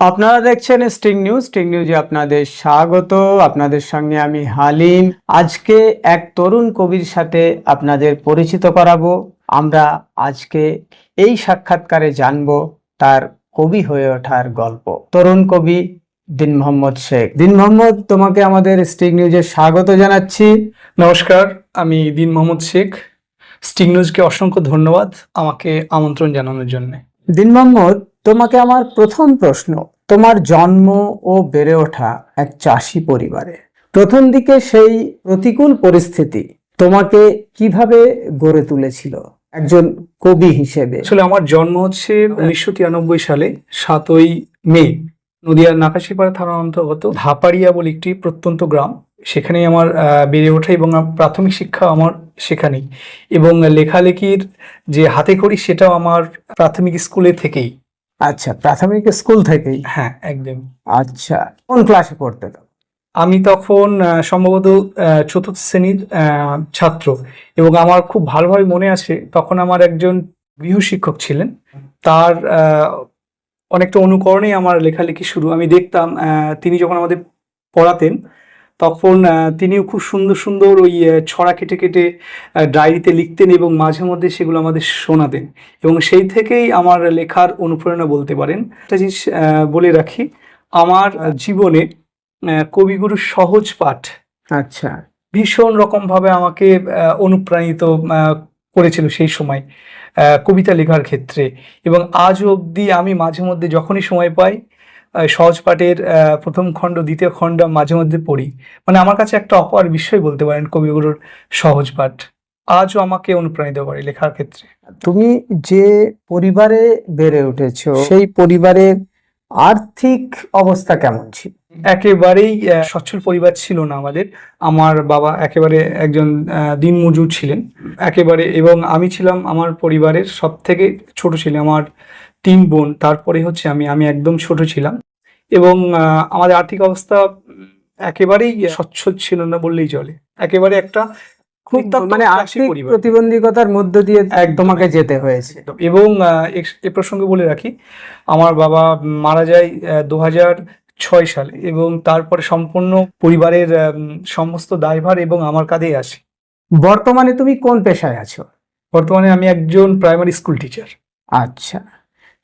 আপনারা দেখছেন sting news sting নিউজে আপনাদের স্বাগত। আপনাদের সঙ্গে আমি হালিম। আজকে এক তরুণ কবির সাথে আপনাদের পরিচিত করাবো। আমরা আজকে এই সাক্ষাৎকারে জানব তার কবি হয়ে ওঠার গল্প। তরুণ কবি দিন মোহাম্মদ শেখ। দিন মোহাম্মদ তোমাকে আমাদের স্টিং নিউজে স্বাগত জানাচ্ছি। নমস্কার আমি দিন মোহাম্মদ শেখ। স্টিং নিউজকে অসংখ্য ধন্যবাদ আমাকে আমন্ত্রণ জানানোর জন্য। দিন মোহাম্মদ তোমাকে আমার প্রথম প্রশ্ন, তোমার জন্ম ও বেড়ে ওঠা এক চাষি পরিবারে। প্রথম দিকে সেই প্রতিকূল পরিস্থিতি তোমাকে কীভাবে গড়ে তুলেছিল? একজন কবি হিসেবে। আসলে আমার জন্ম হচ্ছে উনিশশো তিরানব্বই সালে, সাতই মে, নদিয়ার নাকাশিপাড়া থানার অন্তর্গত ধাপাড়িয়া বলে একটি প্রত্যন্ত গ্রাম। সেখানেই আমার বেড়ে ওঠা এবং প্রাথমিক শিক্ষা আমার সেখানেই। এবং লেখালেখির যে হাতে করি সেটাও আমার প্রাথমিক স্কুলে থেকেই। আচ্ছা প্রাথমিক স্কুল থেকেই? হ্যাঁ একদম। আচ্ছা কোন ক্লাসে পড়তে আমি তখন সম্ভবত চতুর্থ শ্রেণির ছাত্র এবং আমার খুব ভালোভাবে মনে আছে তখন আমার একজন গৃহ শিক্ষক ছিলেন। তার আহ, অনেকটা অনুকরণেই আমার লেখালেখি শুরু। আমি দেখতাম আহ, তিনি যখন আমাদের পড়াতেন তখন তিনিও খুব সুন্দর সুন্দর ওই ছড়া কেটে কেটে ডায়েরিতে লিখতেন এবং মাঝে মধ্যে সেগুলো আমাদের শোনাতেন। এবং সেই থেকেই আমার লেখার অনুপ্রেরণা বলতে পারেন। একটা জিনিস বলে রাখি আমার জীবনে আহ, কবিগুরুর সহজ পাঠ আচ্ছা। ভীষণ রকমভাবে আমাকে অনুপ্রাণিত করেছিল সেই সময় কবিতা লেখার ক্ষেত্রে। এবং আজ অবধি আমি মাঝে মধ্যে যখনই সময় পাই সহজ পাঠের প্রথম খণ্ড দ্বিতীয় খণ্ড মাঝে মধ্যে পড়ি। মানে আমার কাছে একটা অপার বিষয় বলতে পারেন কবিগুরুর সহজ পাঠ। আজও আমাকে অনুপ্রাণিত করে লেখার ক্ষেত্রে। তুমি যে পরিবারে বেড়ে উঠেছো সেই পরিবারের আর্থিক অবস্থা কেমন ছিল? একেবারেই সচ্ছল পরিবার ছিল না আমাদের। আমার বাবা একেবারে একজন দিনমজুর ছিলেন। একেবারে এবং আমি ছিলাম আমার পরিবারের সব থেকে ছোট ছিল আমার তিন বোন। তারপরে হচ্ছে আমি আমি একদম ছোট ছিলাম। এবং আমাদের আর্থিক অবস্থা একেবারেই সচ্ছল ছিল না বললেই চলে। একেবারে একটা খুব মানে আর্থিক। প্রতিবন্ধকতার মধ্য দিয়ে একদম, তোমাকে যেতে হয়েছে। এবং এ- প্রসঙ্গে বলে রাখি আমার বাবা মারা যায় দু হাজার ছয় সালে এবং তারপরে সম্পূর্ণ পরিবারের সমস্ত দায়ভার এবং আমার কাঁধেই আসে। বর্তমানে তুমি কোন পেশায় আছো? বর্তমানে আমি একজন প্রাইমারি স্কুল টিচার আচ্ছা।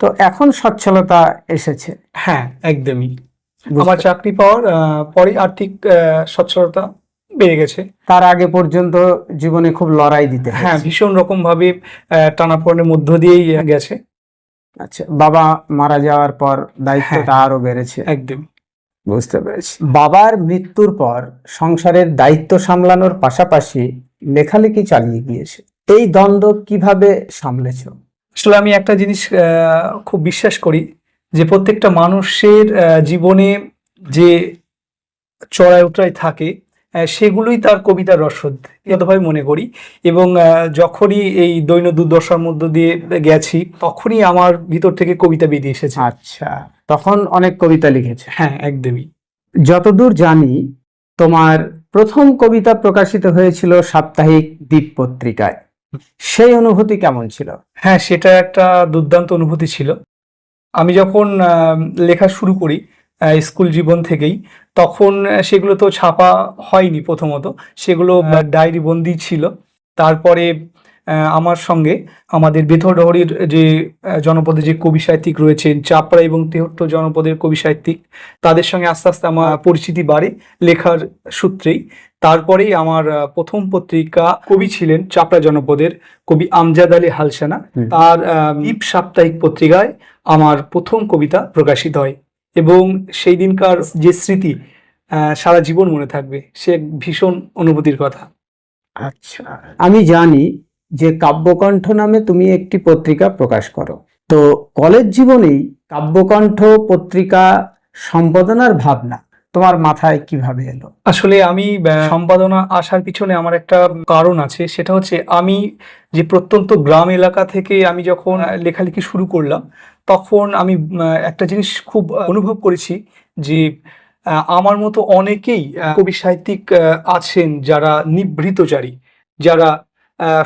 তো এখন সচ্ছলতা এসেছে। হ্যাঁ একদমই। আমার চাকরি পাওয়ার পরে আর্থিক সচ্ছলতা বেড়ে গেছে। তার আগে পর্যন্ত জীবনে খুব লড়াই দিতে হ্যাঁ ভীষণ রকম ভাবে টানাপোড়েনের মধ্য দিয়েই গেছে। আচ্ছা বাবা মারা যাওয়ার পর দায়িত্বটা আরও বেড়েছে। একদম। বুঝতে পেরেছি। বাবার মৃত্যুর পর সংসারের দায়িত্ব সামলানোর পাশাপাশি লেখালেখি চালিয়ে গিয়েছে। এই দ্বন্দ্ব কীভাবে সামলেছো? আসলে আমি একটা জিনিস খুব বিশ্বাস করি যে প্রত্যেকটা মানুষের জীবনে যে চড়াই উতরাই থাকে সেগুলোই তার কবিতার রসদ। যতভাবে মনে করি এবং যখনই এই দৈন দুর্দশার মধ্য দিয়ে গেছি তখনই আমার ভিতর থেকে কবিতা বেরিয়ে এসেছে। আচ্ছা তখন অনেক কবিতা লিখেছে। হ্যাঁ একদমই। যতদূর জানি তোমার প্রথম কবিতা প্রকাশিত হয়েছিল সাপ্তাহিক দ্বীপ পত্রিকায় সেই অনুভূতি কেমন ছিল? হ্যাঁ সেটা একটা দুর্দান্ত অনুভূতি ছিল। আমি যখন লেখা শুরু করি স্কুল জীবন থেকেই তখন সেগুলো তো ছাপা হয়নি প্রথমত। সেগুলো ডায়েরি বন্দি ছিল। তারপরে আহ, আমার সঙ্গে আমাদের বেথরডহরির যে জনপদে যে কবি সাহিত্যিক রয়েছেন চাপড়া এবং তেহট্ট জনপদের কবি সাহিত্যিক তাদের সঙ্গে আস্তে আস্তে আমার পরিচিতি বাড়ে লেখার সূত্রেই। তারপরেই আমার প্রথম পত্রিকা কবি ছিলেন চাপড়া জনপদের কবি আমজাদ আলী হালসানা। তার দ্বীপ সাপ্তাহিক পত্রিকায় আমার প্রথম কবিতা প্রকাশিত হয় এবং সেই দিনকার যে স্মৃতি সারা জীবন মনে থাকবে সে ভীষণ অনুভূতির কথা। আচ্ছা। আমি জানি যে কাব্যকণ্ঠ নামে তুমি একটি পত্রিকা প্রকাশ করো। তো কলেজ জীবনেই কাব্যকণ্ঠ পত্রিকা সম্পাদনার ভাবনা তোমার মাথায় কীভাবে এলো? আসলে আমি সম্পাদনা আসার পিছনে আমার একটা কারণ আছে। সেটা হচ্ছে আমি যে প্রত্যন্ত গ্রাম এলাকা থেকে আমি যখন লেখালেখি শুরু করলাম, তখন আমি একটা জিনিস খুব অনুভব করেছি যে আমার মতো অনেকেই কবি সাহিত্যিক আছেন যারা নিভৃতচারী, যারা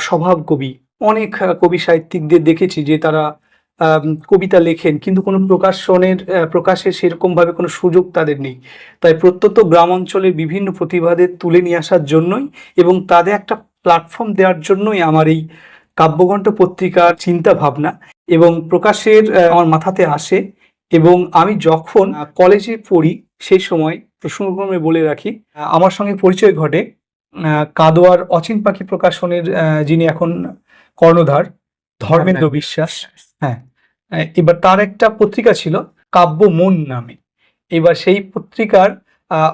স্বভাব কবি অনেক কবি সাহিত্যিকদের দেখেছি যে তারা কবিতা লেখেন কিন্তু কোনো প্রকাশনের প্রকাশের সেরকম ভাবে কোনো সুযোগ তাদের নেই। তাই প্রত্যন্ত গ্রাম অঞ্চলের বিভিন্ন প্রতিভাদের তুলে নিয়ে আসার জন্যই এবং তাদের একটা প্ল্যাটফর্ম দেওয়ার জন্যই আমার এই কাব্যকণ্ঠ পত্রিকার চিন্তা ভাবনা এবং প্রকাশের আমার মাথাতে আসে এবং আমি যখন কলেজে পড়ি সেই সময় প্রসঙ্গক্রমে বলে রাখি আমার সঙ্গে পরিচয় ঘটে কাদোয়ার অচিন পাখি প্রকাশনের যিনি এখন কর্ণধার ধর্মেন্দ্র বিশ্বাস। হ্যাঁ। এবার তার একটা পত্রিকা ছিল কাব্য মন নামে। এবার সেই পত্রিকার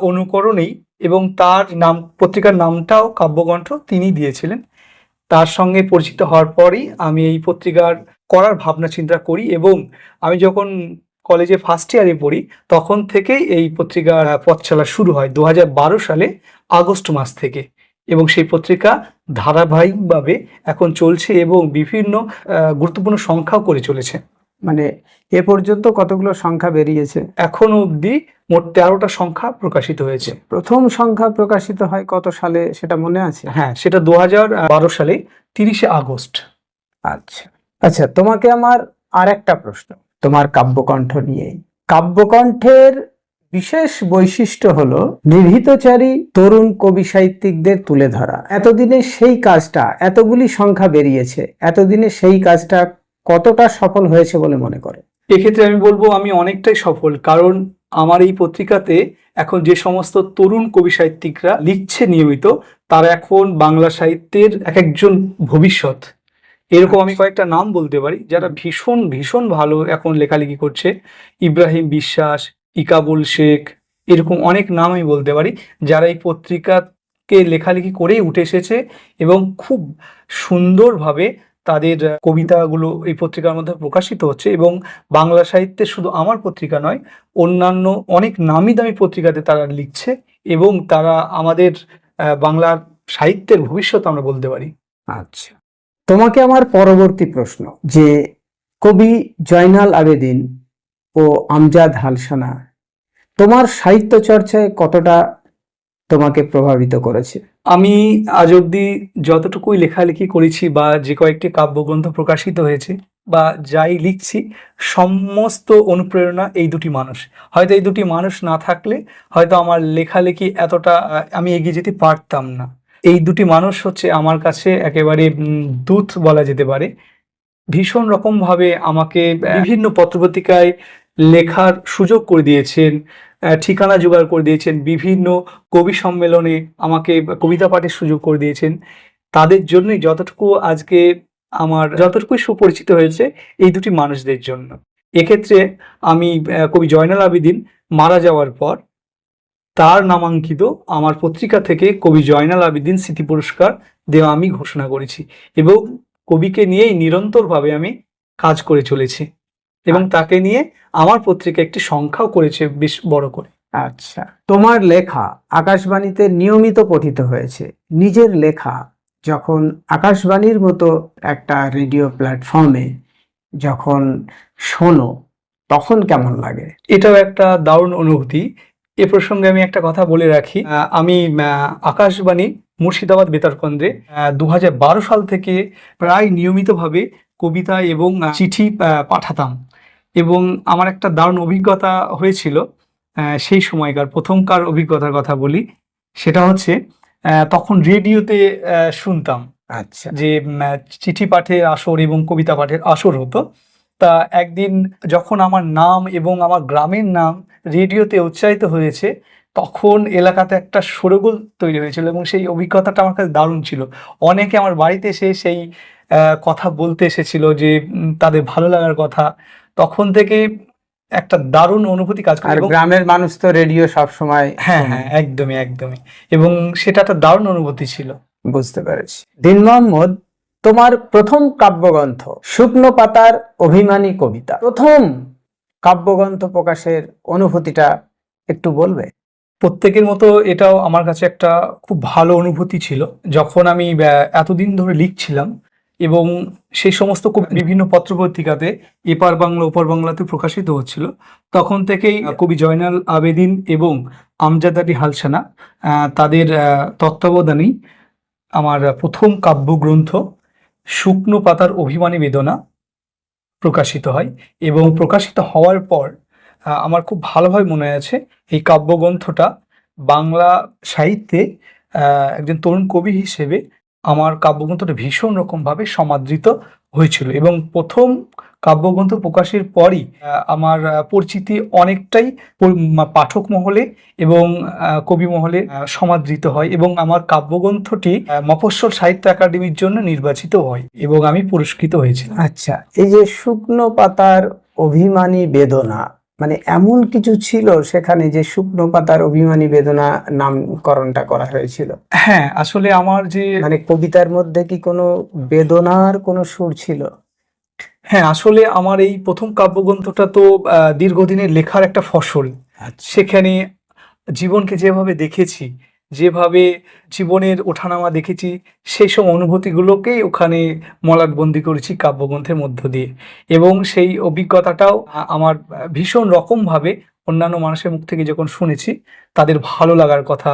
অনুকরণেই এবং তার নাম, পত্রিকার নামটাও কাব্যকণ্ঠ তিনি দিয়েছিলেন। তার সঙ্গে পরিচিত হওয়ার পরই আমি এই পত্রিকার করার ভাবনা চিন্তা করি এবং আমি যখন কলেজে ফার্স্ট ইয়ারে পড়ি, তখন থেকেই এই পত্রিকার পথ চলা শুরু হয় দু হাজার বারো সালে আগস্ট মাস থেকে। এবং সেই পত্রিকা ধারাবাহিকভাবে এখন চলছে এবং বিভিন্ন গুরুত্বপূর্ণ সংখ্যাও করে চলেছে। মানে এ পর্যন্ত কতগুলো সংখ্যা বেরিয়েছে? এখন অবধি মোট তেরোটা সংখ্যা প্রকাশিত হয়েছে। প্রথম সংখ্যা প্রকাশিত হয় কত সালে সেটা মনে আছে? হ্যাঁ সেটা দু বারো সালে তিরিশে আগস্ট। আচ্ছা আচ্ছা তোমাকে আমার আর একটা প্রশ্ন তোমার কাব্যকণ্ঠ নিয়ে। কাব্যকণ্ঠের বিশেষ বৈশিষ্ট্য হলো নিভৃতচারী তরুণ কবি সাহিত্যিকদের তুলে ধরা। এতদিনে সেই কাজটা এতগুলি সংখ্যা বেরিয়েছে এতদিনে সেই কাজটা কতটা সফল হয়েছে বলে মনে করে? এক্ষেত্রে আমি বলব, আমি অনেকটাই সফল। কারণ আমার এই পত্রিকাতে এখন যে সমস্ত তরুণ কবি সাহিত্যিকরা লিখছে নিয়মিত, তারা এখন বাংলা সাহিত্যের এক একজন ভবিষ্যৎ। এরকম আমি কয়েকটা নাম বলতে পারি, যারা ভীষণ ভীষণ ভালো এখন লেখালেখি করছে। ইব্রাহিম বিশ্বাস, ইকাবুল শেখ, এরকম অনেক নাম আমি বলতে পারি, যারা এই পত্রিকাকে লেখালেখি করেই উঠে এসেছে এবং খুব সুন্দরভাবে তাদের কবিতাগুলো এই পত্রিকার মধ্যে প্রকাশিত হচ্ছে এবং বাংলা সাহিত্যে শুধু আমার পত্রিকা নয়, অন্যান্য অনেক নামি দামি পত্রিকাতে তারা লিখছে এবং তারা আমাদের বাংলার সাহিত্যের ভবিষ্যৎ আমরা বলতে পারি। আচ্ছা। তোমাকে আমার পরবর্তী প্রশ্ন, যে কবি জয়নাল আবেদিন ও আমজাদ হালসানা, তোমার সাহিত্য চর্চায় কতটা তোমাকে প্রভাবিত করেছে? আমি আজ অবধি যতটুকুই লেখালেখি করেছি বা যে কয়েকটি কাব্যগ্রন্থ প্রকাশিত হয়েছে বা যাই লিখছি, সমস্ত অনুপ্রেরণা এই দুটি মানুষ। হয়তো এই দুটি মানুষ না থাকলে হয়তো আমার লেখালেখি এতটা আমি এগিয়ে যেতে পারতাম না। এই দুটি মানুষ হচ্ছে আমার কাছে একেবারে দূত বলা যেতে পারে। ভীষণ রকমভাবে আমাকে বিভিন্ন পত্রপত্রিকায় লেখার সুযোগ করে দিয়েছেন। ঠিকানা জোগাড় করে দিয়েছেন, বিভিন্ন কবি সম্মেলনে আমাকে কবিতা পাঠের সুযোগ করে দিয়েছেন। তাদের জন্যই যতটুকু আজকে আমার, যতটুকুই সুপরিচিত হয়েছে এই দুটি মানুষদের জন্য। এক্ষেত্রে আমি কবি জয়নাল আবেদিন মারা যাওয়ার পর তার নামাঙ্কিত আমার পত্রিকা থেকে কবি জয়নাল আবেদিন স্মৃতি পুরস্কার দেওয়া আমি ঘোষণা করেছি এবং কবিকে নিয়েই নিরন্তরভাবে আমি কাজ করে চলেছি। এবং তাকে নিয়ে আমার পত্রিকা একটি সংখ্যাও করেছে বেশ বড় করে। আচ্ছা। তোমার লেখা আকাশবাণীতে নিয়মিত পঠিত হয়েছে। নিজের লেখা যখন আকাশবাণীর মতো একটা রেডিও প্ল্যাটফর্মে যখন শোনো তখন কেমন লাগে? এটাও একটা দারুণ অনুভূতি। এ প্রসঙ্গে আমি একটা কথা বলে রাখি। আমি আকাশবাণী মুর্শিদাবাদ বেতার কেন্দ্রে দু হাজার বারো সাল থেকে প্রায় নিয়মিতভাবে কবিতা এবং চিঠি পাঠাতাম। এবং আমার একটা দারুণ অভিজ্ঞতা হয়েছিল সেই সময়কার প্রথমকার অভিজ্ঞতার কথা বলি। সেটা হচ্ছে তখন রেডিওতে শুনতাম আচ্ছা। যে চিঠি পাঠের আসর এবং কবিতা পাঠের আসর হতো। তা একদিন যখন আমার নাম এবং আমার গ্রামের নাম রেডিওতে উচ্চারিত হয়েছে তখন এলাকাতে একটা সরগোল তৈরি হয়েছিল এবং সেই অভিজ্ঞতাটা আমার কাছে দারুণ ছিল। অনেকে আমার বাড়িতে এসে সেই কথা বলতে এসেছিল যে তাদের ভালো লাগার কথা তখন থেকে একটা দারুণ অনুভূতি কাজ করে গ্রামের মানুষ তো রেডিও সব সময় হ্যাঁ হ্যাঁ একদমই একদমই। এবং সেটা একটা দারুণ অনুভূতি ছিল। বুঝতে পেরেছি। দিন মোহাম্মদ তোমার প্রথম কাব্যগ্রন্থ শুকনো পাতার অভিমানী কবিতা। প্রথম কাব্যগ্রন্থ প্রকাশের অনুভূতিটা একটু বলবে? প্রত্যেকের মতো এটাও আমার কাছে একটা খুব ভালো অনুভূতি ছিল। যখন আমি এতদিন ধরে লিখছিলাম এবং সেই সমস্ত কবি বিভিন্ন পত্রপত্রিকাতে এপার বাংলা, ওপার বাংলাতে প্রকাশিত হচ্ছিল। তখন থেকেই কবি জয়নাল আবেদিন এবং আমজাদ আলী হালসানা তাদের তত্ত্বাবধানেই আমার প্রথম কাব্যগ্রন্থ শুকনো পাতার অভিমানী বেদনা প্রকাশিত হয় এবং প্রকাশিত হওয়ার পর আমার খুব ভালোভাবে মনে আছে এই কাব্যগ্রন্থটা বাংলা সাহিত্যে একজন তরুণ কবি হিসেবে আমার কাব্যগ্রন্থটা ভীষণ রকমভাবে সমাদৃত হয়েছিল এবং প্রথম কাব্যগ্রন্থ প্রকাশের পরই আমার পরিচিতি অনেকটাই পাঠক মহলে এবং কবি মহলে সমাদৃত হয় এবং আমার কাব্যগ্রন্থটি মফস্বল সাহিত্য একাডেমির জন্য নির্বাচিত হয় এবং আমি পুরস্কৃত হয়েছিলাম। আচ্ছা এই যে শুকনো পাতার অভিমানী বেদনা মানে এমন কিছু ছিল সেখানে যে শুকনো পাতার অভিমানী বেদনা নামকরণটা করা হয়েছিল? হ্যাঁ আসলে আমার যে মানে কবিতার মধ্যে কি কোনো বেদনার কোনো সুর ছিল? হ্যাঁ আসলে আমার এই প্রথম কাব্যগ্রন্থটা তো দীর্ঘদিনের লেখার একটা ফসল। আচ্ছা। সেখানে জীবনকে যেভাবে দেখেছি যেভাবে জীবনের ওঠানামা দেখেছি সেই সব অনুভূতিগুলোকেই ওখানে মলাটবন্দি করেছি কাব্যগ্রন্থের মধ্য দিয়ে। এবং সেই অভিজ্ঞতাটাও আমার ভীষণ রকমভাবে অন্যান্য মানুষের মুখ থেকে যখন শুনেছি, তাদের ভালো লাগার কথা,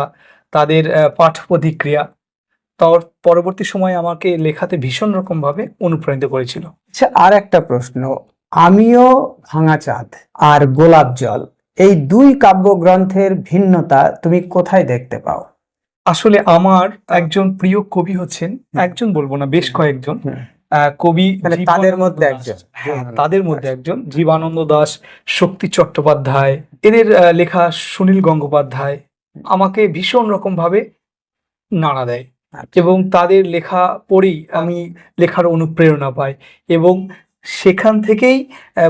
তাদের পাঠ প্রতিক্রিয়া, তার পরবর্তী সময়ে আমাকে লেখাতে ভীষণ রকমভাবে অনুপ্রাণিত করেছিল। আচ্ছা আর একটা প্রশ্ন। আমিও ভাঙা চাঁদ আর গোলাপ জল এই দুই কাব্যগ্রন্থের ভিন্নতা তুমি কোথায় দেখতে পাও? আসলে আমার একজন প্রিয় কবি হচ্ছেন একজন বলব না বেশ কয়েকজন। কবি মানে তাদের মধ্যে একজন। হ্যাঁ, তাদের মধ্যে একজন। জীবানন্দ দাস শক্তি চট্টোপাধ্যায়। এদের লেখা সুনীল গঙ্গোপাধ্যায় আমাকে ভীষণ রকম ভাবে নাড়া দেয়। আচ্ছা। এবং তাদের লেখা পড়েই আমি লেখার অনুপ্রেরণা পাই। এবং সেখান থেকেই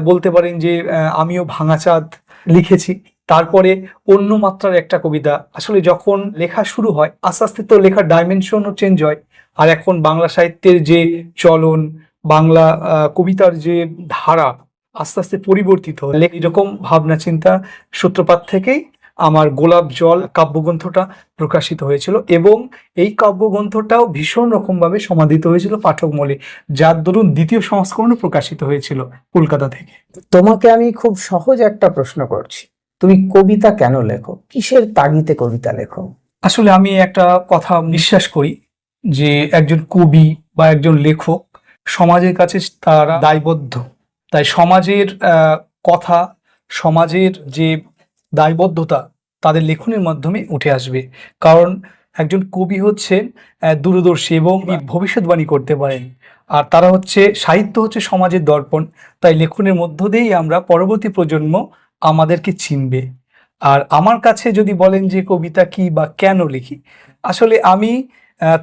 বলতে পারেন যে আমিও ভাঙাচাঁদ লিখেছি। তারপরে অন্য মাত্রার একটা কবিতা। আসলে যখন লেখা শুরু হয়, আস্তে আস্তে তো লেখার ডাইমেনশনও চেঞ্জ হয়। আর এখন বাংলা সাহিত্যের যে চলন, বাংলা কবিতার যে ধারা, আস্তে আস্তে পরিবর্তিত এরকম ভাবনা চিন্তা সূত্রপাত থেকেই আমার গোলাপ জল কাব্যগ্রন্থটা প্রকাশিত হয়েছিল এবং এই কাব্যগ্রন্থটাও ভীষণ রকমভাবে সমাদিত হয়েছিল পাঠক মলে যার দরুন দ্বিতীয় সংস্করণও প্রকাশিত হয়েছিল কলকাতা থেকে। তোমাকে আমি খুব সহজ একটা প্রশ্ন করছি। তুমি কবিতা কেন লেখো? কিসের তাগিতে কবিতা লেখো? আসলে আমি একটা কথা বিশ্বাস করি যে একজন কবি বা একজন লেখক সমাজের কাছে তারা দায়বদ্ধ। তাই সমাজের কথা সমাজের যে দায়বদ্ধতা তাদের লেখনের মাধ্যমে উঠে আসবে। কারণ একজন কবি হচ্ছেন দূরদর্শী এবং ভবিষ্যৎবাণী করতে পারেন। আর তারা হচ্ছে সাহিত্য হচ্ছে সমাজের দর্পণ তাই লেখনের মধ্য দিয়েই আমরা পরবর্তী প্রজন্ম আমাদেরকে চিনবে। আর আমার কাছে যদি বলেন যে কবিতা কি বা কেন লিখি আসলে আমি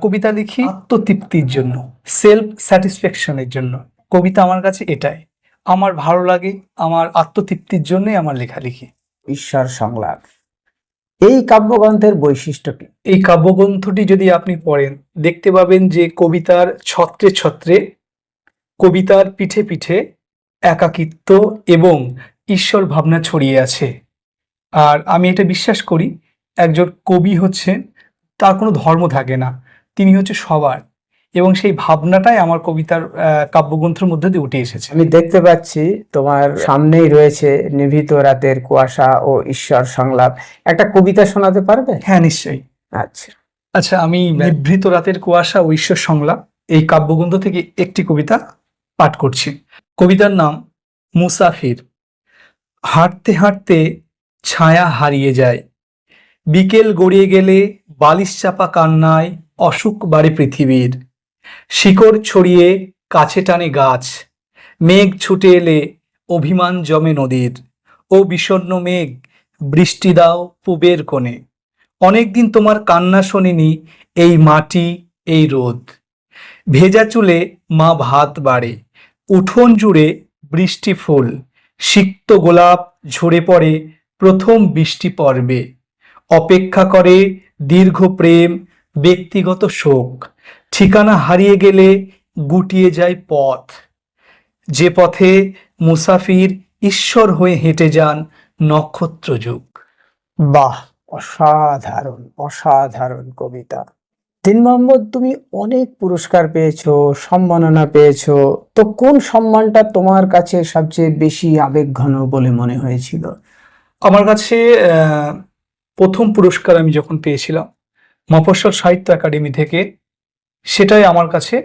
কবিতা লিখি আত্মতৃপ্তির জন্য সেলফ স্যাটিসফ্যাকশনের জন্য। কবিতা আমার কাছে এটাই। আমার ভালো লাগে আমার আত্মতৃপ্তির জন্যই আমার লেখালেখি ঈশ্বর সংলাপ। এই কাব্যগ্রন্থের বৈশিষ্ট্য কি? এই কাব্যগ্রন্থটি যদি আপনি পড়েন, দেখতে পাবেন যে কবিতার ছত্রে ছত্রে কবিতার পিঠে পিঠে একাকিত্ব এবং ঈশ্বর ভাবনা ছড়িয়ে আছে। আর আমি এটা বিশ্বাস করি, একজন কবি হচ্ছেন, তার কোনো ধর্ম থাকে না। তিনি হচ্ছে সবার। এবং সেই ভাবনাটাই আমার কবিতার কাব্যগ্রন্থের মধ্যে দিয়ে উঠে এসেছে। আমি দেখতে পাচ্ছি তোমার সামনেই রয়েছে নিভৃত রাতের কুয়াশা ও ঈশ্বর সংলাপ। একটা কবিতা শোনাতে পারবে? হ্যাঁ নিশ্চয়ই। আচ্ছা। আচ্ছা আমি নিভৃত রাতের কুয়াশা ও ঈশ্বর সংলাপ এই কাব্যগ্রন্থ থেকে একটি কবিতা পাঠ করছি। কবিতার নাম মুসাফির। হাঁটতে হাঁটতে ছায়া হারিয়ে যায়। বিকেল গড়িয়ে গেলে বালিশ চাপা কান্নায় অসুখ বাড়ে পৃথিবীর। শিকড় ছড়িয়ে কাছে টানে গাছ, মেঘ ছুটে এলে অভিমান জমে নদীর। ও বিষণ্ণ মেঘ, বৃষ্টি দাও পুবের কোণে। অনেকদিন তোমার কান্না শোনেনি এই মাটি, এই রোদ। ভেজা চুলে মা ভাত বাড়ে, উঠোন জুড়ে বৃষ্টি ফুল। সিক্ত গোলাপ ঝরে পড়ে প্রথম বৃষ্টি পর্বে। অপেক্ষা করে দীর্ঘ প্রেম ব্যক্তিগত শোক। ঠিকানা হারিয়ে গেলে গুটিয়ে যায় পথ। যে পথে মুসাফির ঈশ্বর হয়ে হেঁটে যান নক্ষত্র যুগ। বাহ অসাধারণ অসাধারণ কবিতা। তিন মোহাম্মদ তুমি অনেক পুরস্কার পেয়েছ সম্মাননা পেয়েছ। তো কোন সম্মানটা তোমার কাছে সবচেয়ে বেশি আবেগঘন বলে মনে হয়েছিল? আমার কাছে প্রথম পুরস্কার আমি যখন পেয়েছিলাম মফস্বল সাহিত্য একাডেমি থেকে সেটাই আমার কাছে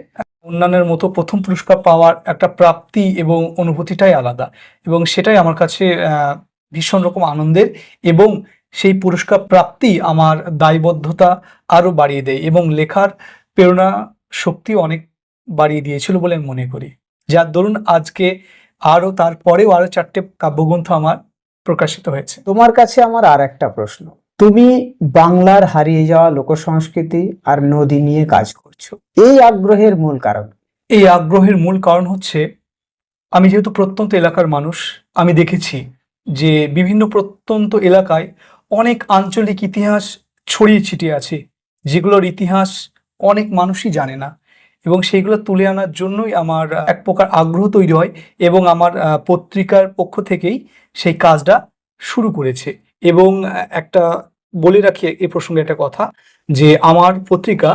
অন্যান্যের মতো প্রথম পুরস্কার পাওয়ার একটা প্রাপ্তি এবং অনুভূতিটাই আলাদা। এবং সেটাই আমার কাছে ভীষণ রকম আনন্দের এবং সেই পুরস্কার প্রাপ্তি আমার দায়বদ্ধতা আরও বাড়িয়ে দেয় এবং লেখার প্রেরণা শক্তি অনেক বাড়িয়ে দিয়েছিল বলে আমি মনে করি। যার দরুন আজকে আরও তারপরেও আরও চারটে কাব্যগ্রন্থ আমার প্রকাশিত হয়েছে। তোমার কাছে আমার আর একটা প্রশ্ন। তুমি বাংলার হারিয়ে যাওয়া লোকসংস্কৃতি আর নদী নিয়ে কাজ করছ। এই আগ্রহের মূল কারণ। এই আগ্রহের মূল কারণ হচ্ছে, আমি যেহেতু প্রত্যন্ত এলাকার মানুষ, আমি দেখেছি যে বিভিন্ন প্রত্যন্ত এলাকায় অনেক আঞ্চলিক ইতিহাস ছড়িয়ে ছিটিয়ে আছে, যেগুলোর ইতিহাস অনেক মানুষই জানে না। এবং সেইগুলো তুলে আনার জন্যই আমার এক প্রকার আগ্রহ তৈরি হয় এবং আমার পত্রিকার পক্ষ থেকেই সেই কাজটা শুরু করেছে। এবং একটা বলে রাখি এ প্রসঙ্গে একটা কথা, যে আমার পত্রিকা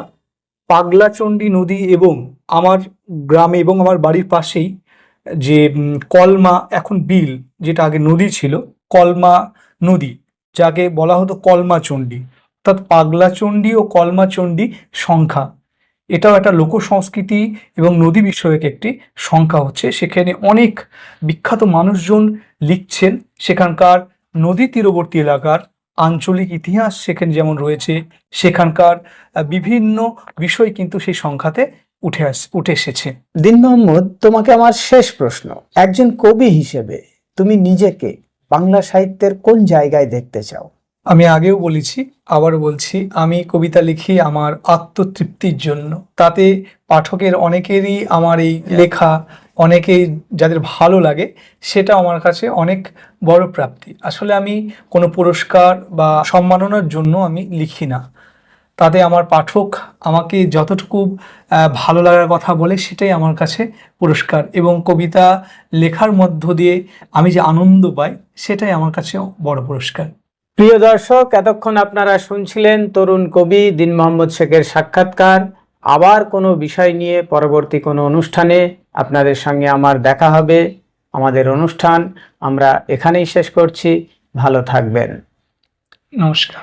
পাগলাচণ্ডী নদী এবং আমার গ্রামে এবং আমার বাড়ির পাশেই যে কলমা এখন বিল, যেটা আগে নদী ছিল, কলমা নদী, যাকে বলা হতো কলমা চণ্ডী অর্থাৎ পাগলাচণ্ডী ও কলমা চণ্ডী সংখ্যা। এটাও একটা লোক সংস্কৃতি এবং নদী বিষয়ক একটি সংখ্যা হচ্ছে। সেখানে অনেক বিখ্যাত মানুষজন লিখছেন। সেখানকার নদী তীরবর্তী এলাকার আঞ্চলিক ইতিহাস সেখানে যেমন রয়েছে সেখানকার বিভিন্ন বিষয় কিন্তু সেই সংখ্যাতে উঠে আস উঠে এসেছে। দিন মোহাম্মদ তোমাকে আমার শেষ প্রশ্ন। একজন কবি হিসেবে তুমি নিজেকে বাংলা সাহিত্যের কোন জায়গায় দেখতে চাও? আমি আগেও বলেছি আবার বলছি আমি কবিতা লিখি আমার আত্মতৃপ্তির জন্য। তাতে পাঠকের অনেকেরই আমার এই লেখা অনেকেই যাদের ভালো লাগে সেটা আমার কাছে অনেক বড় প্রাপ্তি। আসলে আমি কোনো পুরস্কার বা সম্মাননার জন্য আমি লিখি না। তাতে আমার পাঠক আমাকে যতটুকু ভালো লাগার কথা বলে, সেটাই আমার কাছে পুরস্কার এবং কবিতা লেখার মধ্য দিয়ে আমি যে আনন্দ পাই, সেটাই আমার কাছে বড় পুরস্কার। প্রিয় দর্শক, এতক্ষণ আপনারা শুনছিলেন তরুণ কবি দিন মোহাম্মদ শেখের সাক্ষাৎকার। আবার কোনো বিষয় নিয়ে পরবর্তী কোনো অনুষ্ঠানে আপনাদের সঙ্গে আমার দেখা হবে আমাদের অনুষ্ঠান আমরা এখানেই শেষ করছি ভালো থাকবেন। নমস্কার।